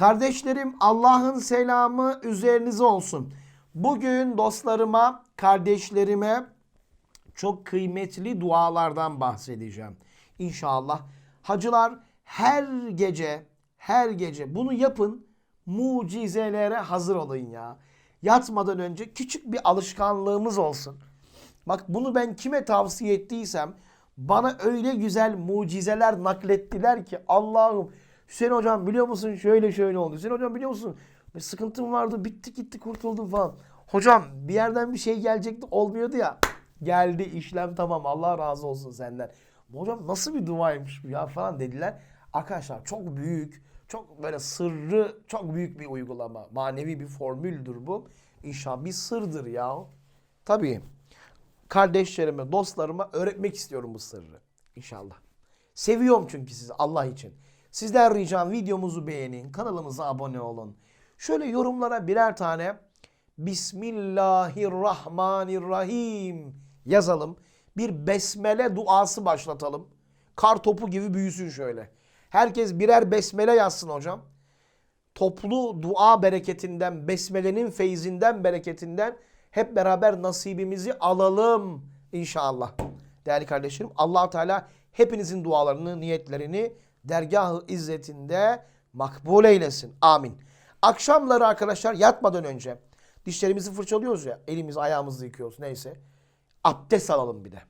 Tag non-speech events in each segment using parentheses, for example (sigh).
Kardeşlerim Allah'ın selamı üzerinize olsun. Bugün dostlarıma, kardeşlerime çok kıymetli dualardan bahsedeceğim. İnşallah. Hacılar her gece, her gece bunu yapın. Mucizelere hazır olun ya. Yatmadan önce küçük bir alışkanlığımız olsun. Bak bunu ben kime tavsiye ettiysem bana öyle güzel mucizeler naklettiler ki Allah'ım Hüseyin hocam biliyor musun şöyle şöyle oldu. Hüseyin hocam biliyor musun sıkıntım vardı bitti gitti kurtuldum falan. Hocam bir yerden bir şey gelecekti olmuyordu ya. Geldi işlem tamam Allah razı olsun senden. Hocam nasıl bir duaymış bu ya falan dediler. Arkadaşlar çok büyük, çok böyle sırrı, çok büyük bir uygulama. Manevi bir formüldür bu. İnşallah bir sırdır ya. Tabii kardeşlerime, dostlarıma öğretmek istiyorum bu sırrı. İnşallah. Seviyorum çünkü sizi Allah için. Sizden ricam videomuzu beğenin, kanalımıza abone olun. Şöyle yorumlara birer tane Bismillahirrahmanirrahim yazalım. Bir besmele duası başlatalım. Kar topu gibi büyüsün şöyle. Herkes birer besmele yazsın hocam. Toplu dua bereketinden, besmelenin feyzinden, bereketinden hep beraber nasibimizi alalım inşallah. Değerli kardeşlerim allah Teala hepinizin dualarını, niyetlerini dergah-ı izzetinde makbul eylesin. Amin. Akşamları arkadaşlar yatmadan önce dişlerimizi fırçalıyoruz ya, elimizi ayağımızı yıkıyoruz neyse. Abdest alalım bir de.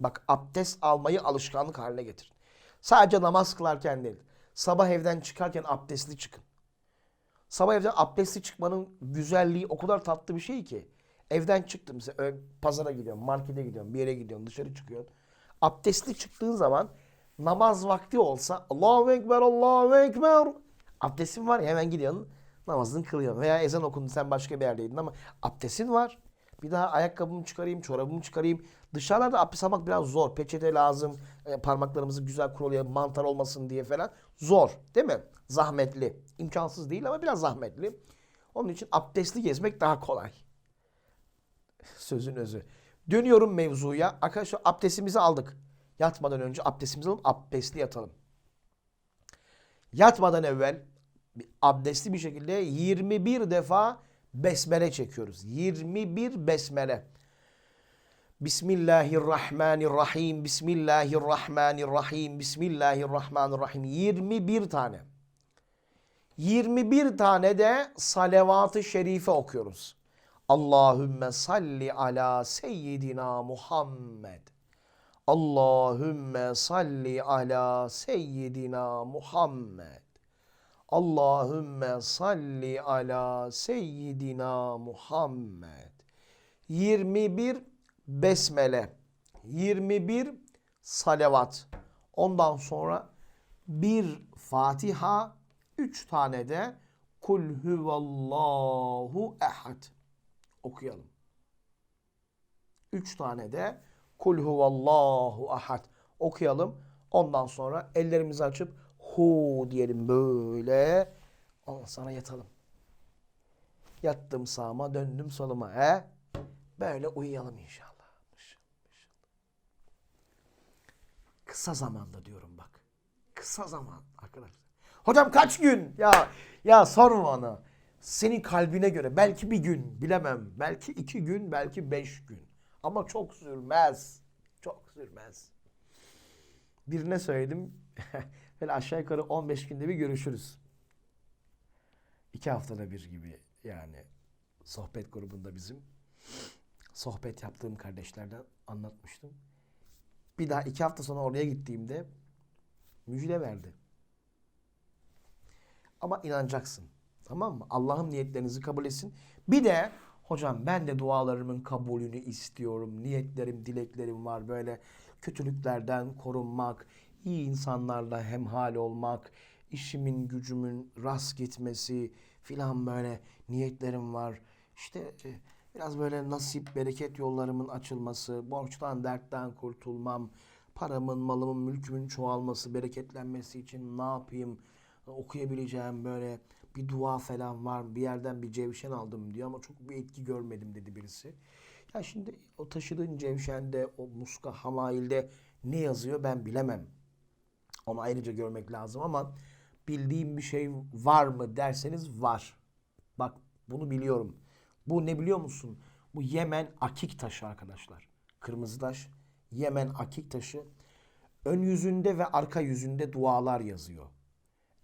Bak abdest almayı alışkanlık haline getirin. Sadece namaz kılarken değil. Sabah evden çıkarken abdestli çıkın. Sabah evden abdestli çıkmanın güzelliği o kadar tatlı bir şey ki. Evden çıktım mesela pazara gidiyorum, markete gidiyorum, bir yere gidiyorum, dışarı çıkıyorsun. Abdestli çıktığın zaman namaz vakti olsa Allahu Ekber, Allahu Ekber. Abdestin var ya hemen gidiyorsun namazını kılıyorsun. Veya ezan okundu sen başka bir yerdeydin ama abdestin var. Bir daha ayakkabımı çıkarayım, çorabımı çıkarayım. Dışarılarda abdest almak biraz zor. Peçete lazım. e, parmaklarımızı güzel kurulayalım. Mantar olmasın diye falan. Zor. Değil mi? Zahmetli. İmkansız değil ama biraz zahmetli. Onun için abdestli gezmek daha kolay. Sözün özü. Dönüyorum mevzuya. Arkadaşlar abdestimizi aldık. Yatmadan önce abdestimizi alıp abdestli yatalım. Yatmadan evvel abdestli bir şekilde 21 defa besmele çekiyoruz. 21 besmele. Bismillahirrahmanirrahim. Bismillahirrahmanirrahim. Bismillahirrahmanirrahim. 21 tane. 21 tane de salavat-ı şerife okuyoruz. Allahümme salli ala seyyidina Muhammed. Allahümme salli ala seyyidina Muhammed. Allahümme salli ala seyyidina Muhammed. 21 besmele, 21 salavat. Ondan sonra bir Fatiha, 3 tane de Kul huvallahu ehad okuyalım. 3 tane de Kul huvallahu ahad okuyalım. Ondan sonra ellerimizi açıp hu diyelim böyle. Ondan sonra yatalım. Yattım sağıma döndüm soluma. He? Böyle uyuyalım inşallah. Kısa zamanda diyorum bak. Kısa zaman arkadaşlar. Hocam kaç gün? Ya ya sorma onu. Senin kalbine göre belki bir gün bilemem. Belki iki gün belki beş gün. Ama çok sürmez. Çok sürmez. Birine söyledim. (laughs) Böyle aşağı yukarı 15 günde bir görüşürüz. İki haftada bir gibi yani sohbet grubunda bizim. Sohbet yaptığım kardeşlerden anlatmıştım. Bir daha iki hafta sonra oraya gittiğimde müjde verdi. Ama inanacaksın. Tamam mı? Allah'ın niyetlerinizi kabul etsin. Bir de hocam ben de dualarımın kabulünü istiyorum. Niyetlerim, dileklerim var. Böyle kötülüklerden korunmak, iyi insanlarla hemhal olmak, işimin, gücümün rast gitmesi filan böyle niyetlerim var. İşte e, biraz böyle nasip, bereket yollarımın açılması, borçtan, dertten kurtulmam, paramın, malımın, mülkümün çoğalması, bereketlenmesi için ne yapayım? okuyabileceğim böyle bir dua falan var. Bir yerden bir cevşen aldım diyor ama çok bir etki görmedim dedi birisi. Ya şimdi o taşıdığın cevşende, o muska hamailde ne yazıyor ben bilemem. Onu ayrıca görmek lazım ama bildiğim bir şey var mı derseniz var. Bak bunu biliyorum. Bu ne biliyor musun? Bu Yemen akik taşı arkadaşlar. Kırmızı taş. Yemen akik taşı. Ön yüzünde ve arka yüzünde dualar yazıyor.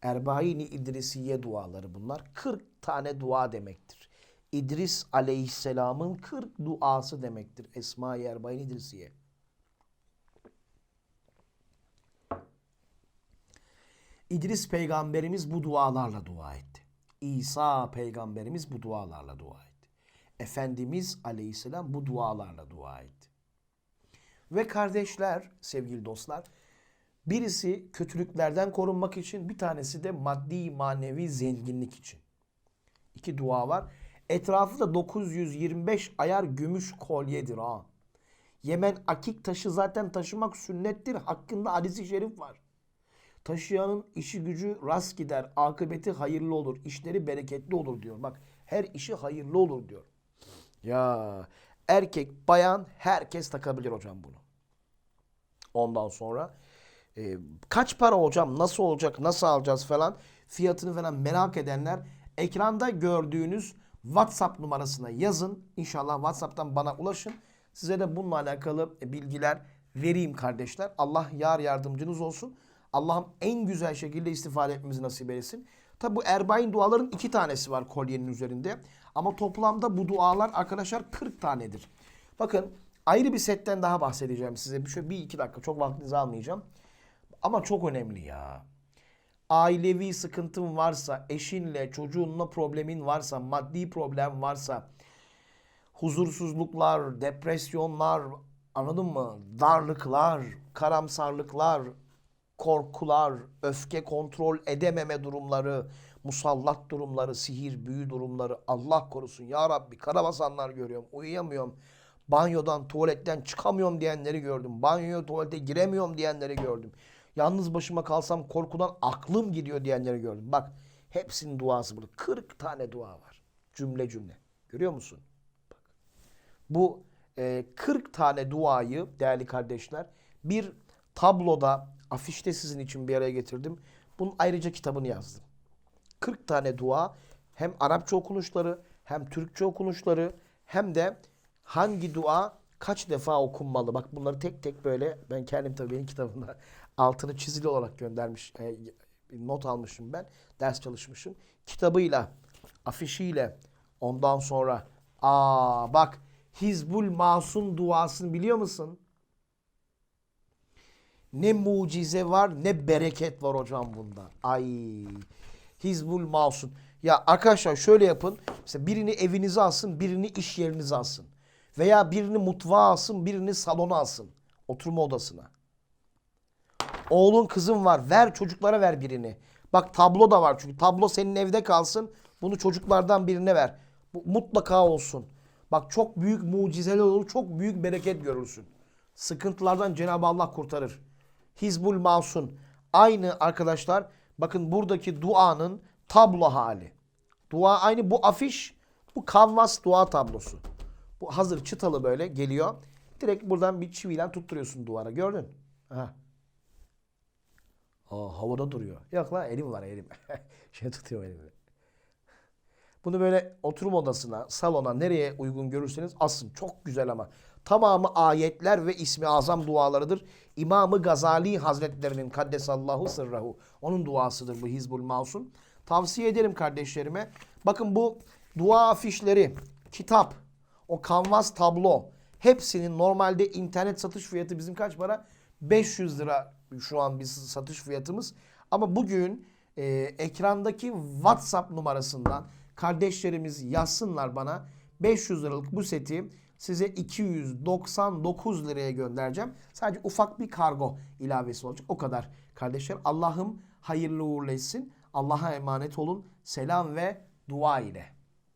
Erbaini İdrisiye duaları bunlar. 40 tane dua demektir. İdris aleyhisselamın 40 duası demektir. Esma-i Erbain İdrisiye. İdris peygamberimiz bu dualarla dua etti. İsa peygamberimiz bu dualarla dua etti. Efendimiz aleyhisselam bu dualarla dua etti. Ve kardeşler, sevgili dostlar, birisi kötülüklerden korunmak için, bir tanesi de maddi manevi zenginlik için. İki dua var. Etrafı da 925 ayar gümüş kolyedir ha. Yemen akik taşı zaten taşımak sünnettir. Hakkında hadisi şerif var. Taşıyanın işi gücü rast gider, akıbeti hayırlı olur, işleri bereketli olur diyor. Bak her işi hayırlı olur diyor. Ya erkek, bayan herkes takabilir hocam bunu. Ondan sonra e, kaç para hocam, nasıl olacak, nasıl alacağız falan fiyatını falan merak edenler ekranda gördüğünüz WhatsApp numarasına yazın. İnşallah WhatsApp'tan bana ulaşın. Size de bununla alakalı bilgiler vereyim kardeşler. Allah yar yardımcınız olsun. Allah'ım en güzel şekilde istifade etmemizi nasip eylesin. Tabi bu Erbain duaların iki tanesi var kolyenin üzerinde. Ama toplamda bu dualar arkadaşlar 40 tanedir. Bakın ayrı bir setten daha bahsedeceğim size. Şöyle bir iki dakika çok vaktinizi almayacağım. Ama çok önemli ya. Ailevi sıkıntın varsa, eşinle, çocuğunla problemin varsa, maddi problem varsa, huzursuzluklar, depresyonlar, anladın mı? Darlıklar, karamsarlıklar, korkular, öfke kontrol edememe durumları, musallat durumları, sihir, büyü durumları Allah korusun. Ya Rabbi karabasanlar görüyorum. Uyuyamıyorum. Banyodan, tuvaletten çıkamıyorum diyenleri gördüm. Banyoya, tuvalete giremiyorum diyenleri gördüm. Yalnız başıma kalsam korkudan aklım gidiyor diyenleri gördüm. Bak hepsinin duası burada. 40 tane dua var. Cümle cümle. Görüyor musun? Bak. Bu e, 40 tane duayı değerli kardeşler bir tabloda afişte sizin için bir araya getirdim. Bunun ayrıca kitabını yazdım. 40 tane dua hem Arapça okunuşları hem Türkçe okunuşları hem de hangi dua kaç defa okunmalı. Bak bunları tek tek böyle ben kendim tabii benim kitabımda altını çizili olarak göndermiş e, not almışım ben. Ders çalışmışım. Kitabıyla, afişiyle ondan sonra aa bak Hizbul Masum duasını biliyor musun? Ne mucize var ne bereket var hocam bunda. Ay Hizbul Masum. Ya arkadaşlar şöyle yapın. Mesela birini evinize alsın, birini iş yerinize alsın. Veya birini mutfağa alsın, birini salona alsın. Oturma odasına. Oğlun kızın var. Ver çocuklara ver birini. Bak tablo da var çünkü. Tablo senin evde kalsın. Bunu çocuklardan birine ver. Bu mutlaka olsun. Bak çok büyük mucizeler olur. Çok büyük bereket görürsün. Sıkıntılardan Cenab-ı Allah kurtarır. Hizbul Masun. Aynı arkadaşlar bakın buradaki duanın tablo hali. Dua aynı bu afiş bu kanvas dua tablosu. Bu hazır çıtalı böyle geliyor. Direkt buradan bir çiviyle tutturuyorsun duvara gördün. Aha. Aa, havada duruyor. Yok lan elim var elim. (laughs) şey tutuyor elimi. Bunu böyle oturum odasına, salona nereye uygun görürseniz asın. Çok güzel ama. Tamamı ayetler ve ismi azam dualarıdır. İmamı Gazali Hazretlerinin kaddesallahu sırrahu. Onun duasıdır bu Hizbul Masum. Tavsiye ederim kardeşlerime. Bakın bu dua afişleri, kitap, o kanvas tablo hepsinin normalde internet satış fiyatı bizim kaç para? 500 lira şu an biz satış fiyatımız. Ama bugün e, ekrandaki WhatsApp numarasından kardeşlerimiz yazsınlar bana. 500 liralık bu seti size 299 liraya göndereceğim. Sadece ufak bir kargo ilavesi olacak. O kadar kardeşler. Allah'ım hayırlı uğurlu etsin. Allah'a emanet olun. Selam ve dua ile.